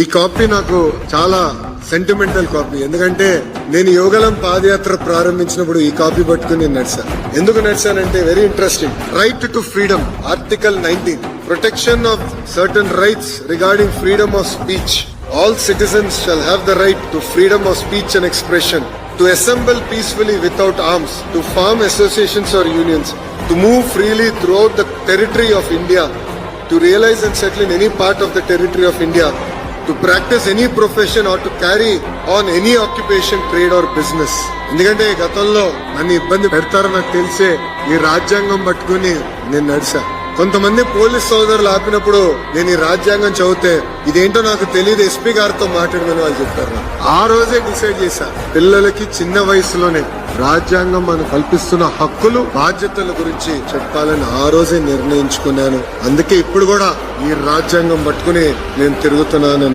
ఈ కాపీ నాకు చాలా సెంటిమెంటల్ కాపీ. ఎందుకంటే నేను యోగలం పాదయాత్ర ప్రారంభించినప్పుడు ఈ కాపీ పట్టుకుని నేను నడిచాను. ఎందుకు నడిచానంటే very interesting right to freedom article nineteen protection of certain rights regarding freedom of speech all citizens shall have the right to freedom of speech and expression to assemble peacefully without arms to form associations or unions to move freely throughout the territory of India to realise and settle in any part of the territory of India to practise any profession or to carry on any occupation trade or business ఎందుకంటే గతంలో నన్ను ఇబ్బంది పెడతారో నాకు తెలిసే ఈ రాజ్యాంగం పట్టుకుని నేను నడిచా కొంతమంది పోలీస్ సోదరులు ఆపినప్పుడు నేను ఈ రాజ్యాంగం చదివితే ఇదేంటో నాకు తెలియదు. ఎస్పీ గారితో మాట్లాడమని వాళ్ళు చెప్పారు ఆ రోజే డిసైడ్ చేశా. పిల్లలకి చిన్న వయసులోనే రాజ్యాంగం మనకు కల్పిస్తున్న హక్కులు బాధ్యతల గురించి చెప్పాలని ఆ రోజే నిర్ణయించుకున్నాను. అందుకే ఇప్పుడు కూడా ఈ రాజ్యాంగం పట్టుకుని నేను తిరుగుతున్నాను